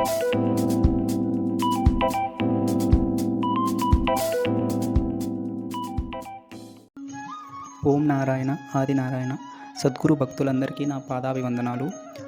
ఓం నారాయణ ఆది నారాయణ. సద్గురు భక్తులందరికీ నా పాదాభివందనాలు.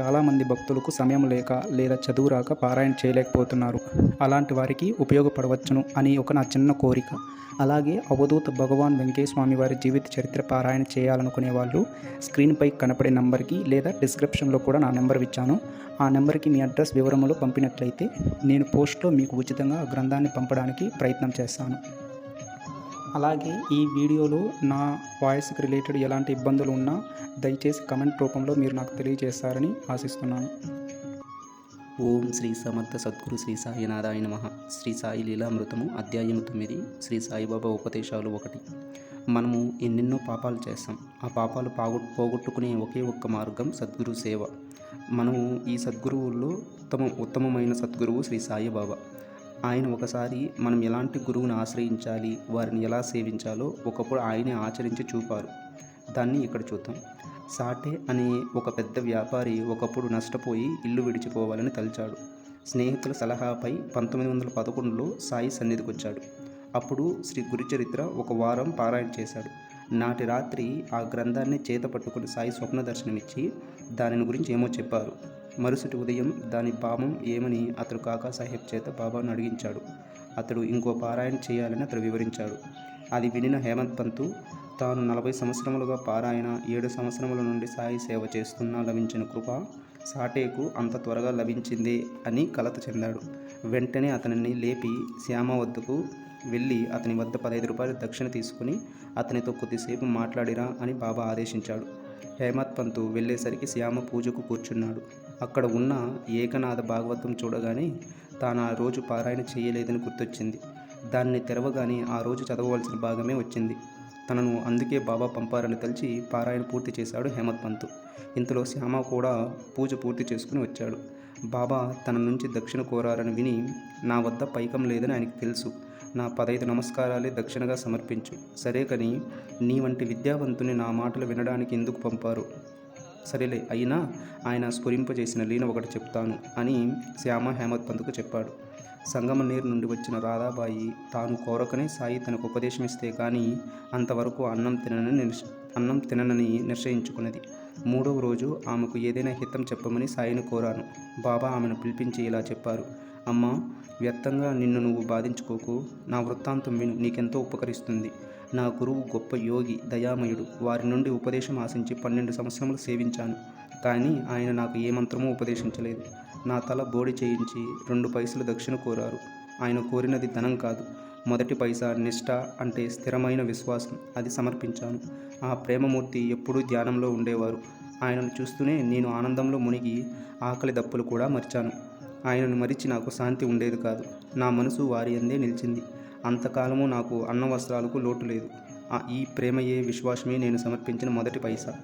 చాలామంది భక్తులకు సమయం లేక లేదా చదువు రాక పారాయణ చేయలేకపోతున్నారు. అలాంటి వారికి ఉపయోగపడవచ్చును అని ఒక నా చిన్న కోరిక. అలాగే అవధూత భగవాన్ వెంకయ్య స్వామి వారి జీవిత చరిత్ర పారాయణ చేయాలనుకునే వాళ్ళు స్క్రీన్పై కనపడే నంబర్కి లేదా డిస్క్రిప్షన్లో కూడా నా నెంబర్ ఇచ్చాను. ఆ నెంబర్కి మీ అడ్రస్ వివరములు పంపినట్లయితే నేను పోస్ట్లో మీకు ఉచితంగా ఆ గ్రంథాన్ని పంపడానికి ప్రయత్నం చేస్తాను. అలాగే ఈ వీడియోలో నా వాయిస్కి రిలేటెడ్ ఎలాంటి ఇబ్బందులు ఉన్నా దయచేసి కమెంట్ రూపంలో మీరు నాకు తెలియజేస్తారని ఆశిస్తున్నాను. ఓం శ్రీ సమర్థ సద్గురు శ్రీ సాయినాథాయ నమ శ్రీ సాయి లీలామృతము అధ్యాయం తొమ్మిది శ్రీ సాయిబాబా ఉపదేశాలు ఒకటి. మనము ఎన్నెన్నో పాపాలు చేస్తాం. ఆ పాపాలు పాగు పోగొట్టుకునే ఒకే ఒక్క మార్గం సద్గురు సేవ. మనము ఈ సద్గురువుల్లో ఉత్తమ ఉత్తమమైన సద్గురువు శ్రీ సాయిబాబా ఆయన ఒకసారి మనం ఎలాంటి గురువుని ఆశ్రయించాలి? వారిని ఎలా సేవించాలో ఒకప్పుడు ఆయనే ఆచరించి చూపారు. దాన్ని ఇక్కడ చూద్దాం. సాటే అనే ఒక పెద్ద వ్యాపారి ఒకప్పుడు నష్టపోయి ఇల్లు విడిచిపోవాలని తలిచాడు. స్నేహితుల సలహాపై పంతొమ్మిది వందల పదకొండులో సాయి సన్నిధికి వచ్చాడు అప్పుడు శ్రీ గురుచరిత్ర ఒక వారం పారాయణ చేశాడు. నాటి రాత్రి ఆ గ్రంథాన్ని చేత పట్టుకుని సాయి స్వప్న దర్శనమిచ్చి దానిని గురించి ఏమో చెప్పారు. మరుసటి ఉదయం దాని పాపం ఏమని అతడు కాకా సాహెబ్ చేత బాబాను అడిగించాడు. అతడు ఇంకో పారాయణ చేయాలని అతడు వివరించాడు. అది వినిన హేమంత్ పంతు తాను నలభై సంవత్సరములుగా పారాయణ ఏడు సంవత్సరముల నుండి సాయి సేవ చేస్తున్నా లభించిన కృప సాటేకు అంత త్వరగా లభించిందే అని కలత చెందాడు. వెంటనే అతనిని లేపి శ్యామ వద్దకు వెళ్ళి అతని వద్ద పదహైదు రూపాయలు దక్షిణ తీసుకుని అతనితో కొద్దిసేపు మాట్లాడిరా అని బాబా ఆదేశించాడు. హేమత్ పంతు వెళ్ళేసరికి శ్యామ పూజకు కూర్చున్నాడు. అక్కడ ఉన్న ఏకనాథ భాగవతం చూడగానే తాను ఆ రోజు పారాయణ చేయలేదని గుర్తొచ్చింది. దాన్ని తెరవగానే ఆ రోజు చదవవలసిన భాగమే వచ్చింది. తనను అందుకే బాబా పంపారని తలిచి పారాయణ పూర్తి చేశాడు హేమత్ పంతు. ఇంతలో శ్యామ కూడా పూజ పూర్తి చేసుకుని వచ్చాడు. బాబా తన నుంచి దక్షిణ కోరారని విని నా వద్ద పైకం లేదని ఆయనకు తెలుసు. నా పదైదు నమస్కారాలే దక్షిణగా సమర్పించు. సరే కానీ నీ వంటి విద్యావంతుని నా మాటలు వినడానికి ఎందుకు పంపారు? సరేలే అయినా ఆయన స్ఫురింపజేసిన లీన ఒకటి చెప్తాను అని శ్యామ హేమత్ పంతుకు చెప్పాడు. సంగమనేరు నుండి వచ్చిన రాధాబాయి తాను కోరకనే సాయి తనకు ఉపదేశం ఇస్తే కానీ అంతవరకు అన్నం తినని అన్నం తిననని నిశ్చయించుకున్నది మూడవ రోజు ఆమెకు ఏదైనా హితం చెప్పమని సాయిని కోరాను. బాబా ఆమెను పిలిపించి ఇలా చెప్పారు. అమ్మా వ్యర్థంగా నిన్ను నువ్వు బాధించుకోకు. నా వృత్తాంతం విను నీకెంతో ఉపకరిస్తుంది. నా గురువు గొప్ప యోగి దయామయుడు. వారి నుండి ఉపదేశం ఆశించి పన్నెండు సంవత్సరములు సేవించాను. కానీ ఆయన నాకు ఏ మంత్రమూ ఉపదేశించలేదు. నా తల బోడి చేయించి రెండు పైసలు దక్షిణ కోరారు. ఆయన కోరినది ధనం కాదు. మొదటి పైసా నిష్ఠ అంటే స్థిరమైన విశ్వాసం. అది సమర్పించాను. ఆ ప్రేమమూర్తి ఎప్పుడూ ధ్యానంలో ఉండేవారు. ఆయనను చూస్తూనే నేను ఆనందంలో మునిగి ఆకలి దప్పులు కూడా మర్చాను. ఆయనను మరిచి నాకు శాంతి ఉండేది కాదు. నా మనసు వారి అందే నిలిచింది. అంతకాలము నాకు అన్న వస్త్రాలకు లోటు లేదు. ఈ ప్రేమయే విశ్వాసమే నేను సమర్పించిన మొదటి పైసా.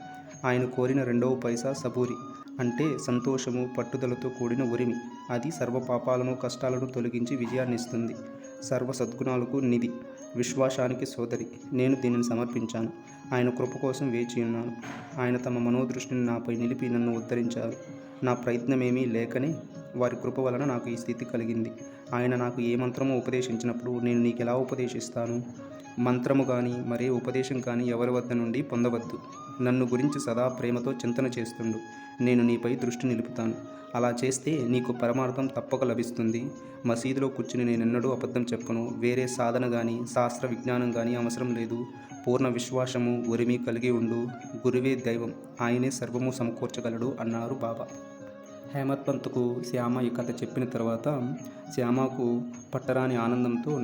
ఆయన కోరిన రెండవ పైసా సబూరి. అంటే సంతోషము పట్టుదలతో కూడిన ఉరిమి. అది సర్వ పాపాలను కష్టాలను తొలగించి విజయాన్ని ఇస్తుంది. సర్వ సద్గుణాలకు నిధి. విశ్వాసానికి సోదరి. నేను దీనిని సమర్పించాను. ఆయన కృప కోసం వేచి ఉన్నాను. ఆయన తమ మనోదృష్టిని నాపై నిలిపి నన్ను ఉద్ధరించారు. నా ప్రయత్నమేమీ లేకనే వారి కృప వలన నాకు ఈ స్థితి కలిగింది. ఆయన నాకు ఏ మంత్రమో ఉపదేశించినప్పుడు నేను నీకు ఎలా ఉపదేశిస్తాను? మంత్రము కానీ మరే ఉపదేశం కానీ ఎవరి వద్ద నుండి పొందవద్దు. నన్ను గురించి సదా ప్రేమతో చింతన చేస్తుండు. నేను నీపై దృష్టి నిలుపుతాను. అలా చేస్తే నీకు పరమార్థం తప్పక లభిస్తుంది. మసీదులో కూర్చుని నేనెన్నడూ అబద్ధం చెప్పను. వేరే సాధన కానీ శాస్త్ర విజ్ఞానం కానీ అవసరం లేదు. పూర్ణ విశ్వాసము ఉరిమి కలిగి ఉండు. గురువే దైవం. ఆయనే సర్వము సమకూర్చగలడు అన్నారు బాబా. హేమత్ పంత్కు శ్యామ ఈ కథ చెప్పిన తర్వాత శ్యామకు పట్టరాని ఆనందంతో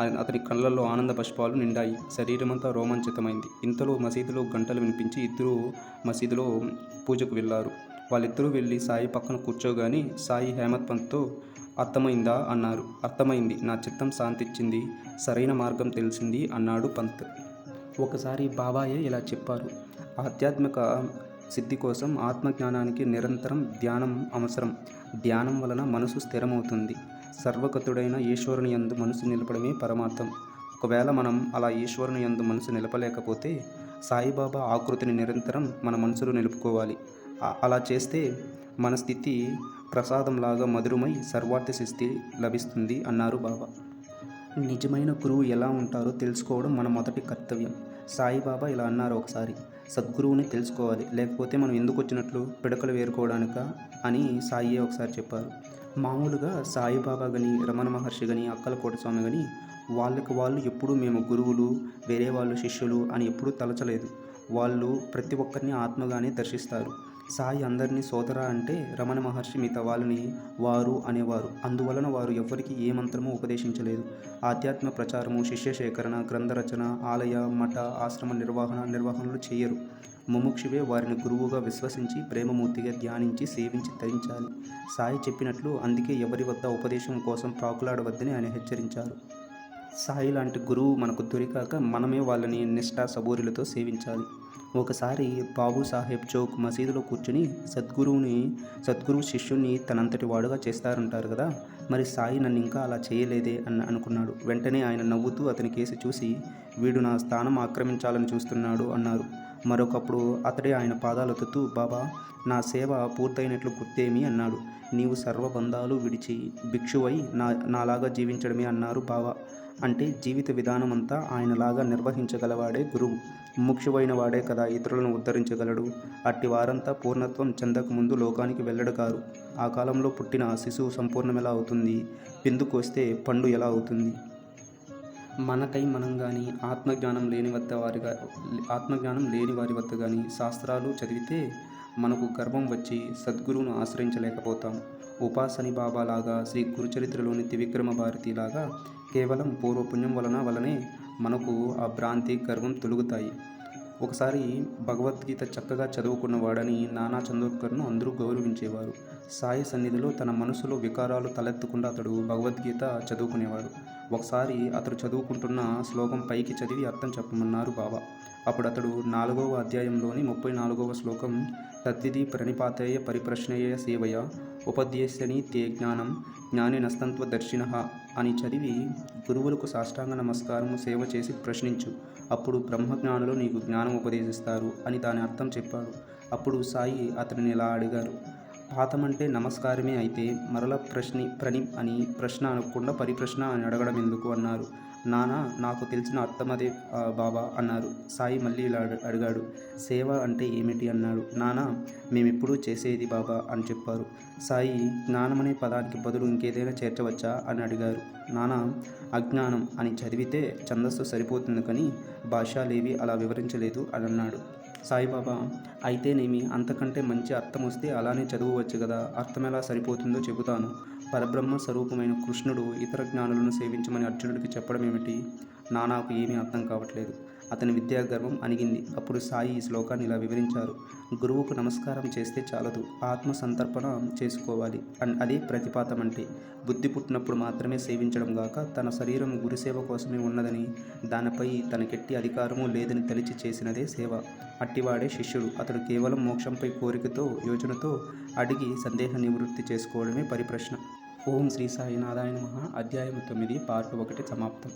అతని కళ్ళల్లో ఆనంద పుష్పాలు నిండాయి. శరీరమంతా రోమాంచితమైంది. ఇంతలో మసీదులో గంటలు వినిపించి ఇద్దరు మసీదులో పూజకు వెళ్ళారు. వాళ్ళిద్దరూ వెళ్ళి సాయి పక్కన కూర్చోగానే సాయి హేమత్ పంత్తో అర్థమైందా అన్నారు. అర్థమైంది. నా చిత్తం శాంతిచ్చింది. సరైన మార్గం తెలిసింది అన్నాడు పంత్. ఒకసారి బాబాయే ఇలా చెప్పారు. ఆధ్యాత్మిక సిద్ధి కోసం ఆత్మజ్ఞానానికి నిరంతరం ధ్యానం అవసరం. ధ్యానం వలన మనసు స్థిరమవుతుంది. సర్వగతుడైన ఈశ్వరుని యందు మనసు నిలపడమే పరమార్థం. ఒకవేళ మనం అలా ఈశ్వరుని యందు మనసు నిలపలేకపోతే సాయిబాబా ఆకృతిని నిరంతరం మన మనసులో నిలుపుకోవాలి. అలా చేస్తే మన స్థితి ప్రసాదంలాగా మధురమై సర్వార్థ స్థితి లభిస్తుంది అన్నారు బాబా. నిజమైన గురువు ఎలా ఉంటారో తెలుసుకోవడం మన మొదటి కర్తవ్యం. సాయిబాబా ఇలా అన్నారు ఒకసారి. సద్గురువుని తెలుసుకోవాలి. లేకపోతే మనం ఎందుకు వచ్చినట్లు పిడకలు వేరుకోవడానిక అని సాయి ఒకసారి చెప్పారు. మామూలుగా సాయిబాబా గని రమణ మహర్షి గని అక్కలకోట స్వామి గని వాళ్ళకి వాళ్ళు ఎప్పుడూ మేము గురువులు వేరే వాళ్ళు శిష్యులు అని ఎప్పుడూ తలచలేదు. వాళ్ళు ప్రతి ఒక్కరిని ఆత్మగానే దర్శిస్తారు. సాయి అందరినీ సోదర అంటే రమణ మహర్షి మిగతా వాళ్ళని వారు అనేవారు. అందువలన వారు ఎవ్వరికి ఏ మంత్రమూ ఉపదేశించలేదు. ఆధ్యాత్మ ప్రచారము శిష్య సేకరణ గ్రంథ రచన ఆలయ మఠ ఆశ్రమ నిర్వహణ నిర్వహణలు చేయరు. ముముక్షువే వారిని గురువుగా విశ్వసించి ప్రేమమూర్తిగా ధ్యానించి సేవించి తరించాలి. సాయి చెప్పినట్లు అందుకే ఎవరి వద్ద ఉపదేశం కోసం ప్రాకులాడవద్దని ఆయన హెచ్చరించారు. సాయి లాంటి గురువు మనకు దొరికాక మనమే వాళ్ళని నిష్ఠా సబూరిలతో సేవించాలి. ఒకసారి బాబు సాహెబ్ చౌక్ మసీదులో కూర్చుని సద్గురువుని సద్గురువు శిష్యుని తనంతటి వాడుగా చేస్తారంటారు కదా మరి సాయి నన్ను ఇంకా అలా చేయలేదే అని అనుకున్నాడు. వెంటనే ఆయన నవ్వుతూ అతని కేసి చూసి వీడు నా స్థానం ఆక్రమించాలని చూస్తున్నాడు అన్నారు. మరొకప్పుడు అతడే ఆయన పాదాలొత్తుతూ బాబా నా సేవ పూర్తయినట్లు గుర్తేమి? అన్నాడు. నీవు సర్వబంధాలు విడిచి భిక్షువై నా నాలాగా జీవించడమే అన్నారు బాబా అంటే జీవిత విధానం అంతా ఆయనలాగా నిర్వహించగలవాడే గురువు. ముఖ్యమైన వాడే కదా ఇతరులను ఉద్ధరించగలడు. అట్టి వారంతా పూర్ణత్వం చెందక ముందు లోకానికి వెళ్ళడు కారు ఆ కాలంలో పుట్టిన శిశువు సంపూర్ణం ఎలా అవుతుంది? పిందుకు వస్తే పండు ఎలా అవుతుంది? మనకై మనం కానీ ఆత్మజ్ఞానం లేని వద్ద వారిగా ఆత్మజ్ఞానం లేని వారి వద్ద కానీ శాస్త్రాలు చదివితే మనకు గర్వం వచ్చి సద్గురువును ఆశ్రయించలేకపోతాం. ఉపాసని బాబా లాగా శ్రీ గురుచరిత్రలోని త్రివిక్రమ భారతిలాగా కేవలం పూర్వపుణ్యం వలన వలనే మనకు ఆ భ్రాంతి గర్వం తొలుగుతాయి. ఒకసారి భగవద్గీత చక్కగా చదువుకున్న వాడని నానా చందోర్కర్ను అందరూ గౌరవించేవారు. సాయి సన్నిధిలో తన మనసులో వికారాలు తలెత్తకుండా అతడు భగవద్గీత చదువుకునేవాడు. ఒకసారి అతడు చదువుకుంటున్న శ్లోకం పైకి చదివి అర్థం చెప్పమన్నారు బాబా. అప్పుడు అతడు నాలుగవ అధ్యాయంలోని ముప్పై నాలుగవ శ్లోకం తద్విధి ప్రణిపాతేయ పరిప్రశ్నయ సేవయ ఉపదేశని తే జ్ఞానం జ్ఞాని నస్తంత్వ దర్శిన అని చదివి గురువులకు సాష్టాంగ నమస్కారము సేవ చేసి ప్రశ్నించు. అప్పుడు బ్రహ్మజ్ఞానులు నీకు జ్ఞానం ఉపదేశిస్తారు అని దాని అర్థం చెప్పాడు. అప్పుడు సాయి అతనిని ఇలా అడిగారు. పాతమంటే నమస్కారమే అయితే మరల ప్రశ్ని ప్రణి అని ప్రశ్న అనకుండా పరిప్రశ్న అని అడగడం ఎందుకు అన్నారు. నానా నాకు తెలిసిన అర్థం అదే బాబా అన్నారు. సాయి మళ్ళీ ఇలా అడిగాడు. సేవ అంటే ఏమిటి అన్నాడు. నానా మేమెప్పుడూ చేసేది బాబా అని చెప్పారు. సాయి జ్ఞానం అనే పదానికి బదులు ఇంకేదైనా చేర్చవచ్చా అని అడిగారు. నానా అజ్ఞానం అని చదివితే ఛందస్సు సరిపోతుంది కానీ భాషలేవి అలా వివరించలేదు అని అన్నాడు. సాయిబాబా అయితేనేమి అంతకంటే మంచి అర్థం వస్తే అలానే చదువువచ్చు కదా అర్థం ఎలా సరిపోతుందో చెబుతాను. పరబ్రహ్మ స్వరూపమైన కృష్ణుడు ఇతర జ్ఞానులను సేవించమని అర్జునుడికి చెప్పడం ఏమిటి నానాకు ఏమీ అర్థం కావట్లేదు. అతని విద్యాగర్వం అణిగింది. అప్పుడు సాయి ఈ శ్లోకాన్ని ఇలా వివరించారు. గురువుకు నమస్కారం చేస్తే చాలదు. ఆత్మ సంతర్పణ చేసుకోవాలి. అండ్ అదే ప్రతిపాతం అంటే బుద్ధి పుట్టినప్పుడు మాత్రమే సేవించడం గాక తన శరీరం గురుసేవ కోసమే ఉన్నదని దానిపై తనకెట్టి అధికారము లేదని తలిచి చేసినదే సేవ. అట్టివాడే శిష్యుడు. అతడు కేవలం మోక్షంపై కోరికతో యోచనతో అడిగి సందేహ నివృత్తి చేసుకోవడమే పరిప్రశ్న. ఓం శ్రీ సాయినాథాయ మహా. అధ్యాయం తొమ్మిది పార్ట్ ఒకటి సమాప్తం.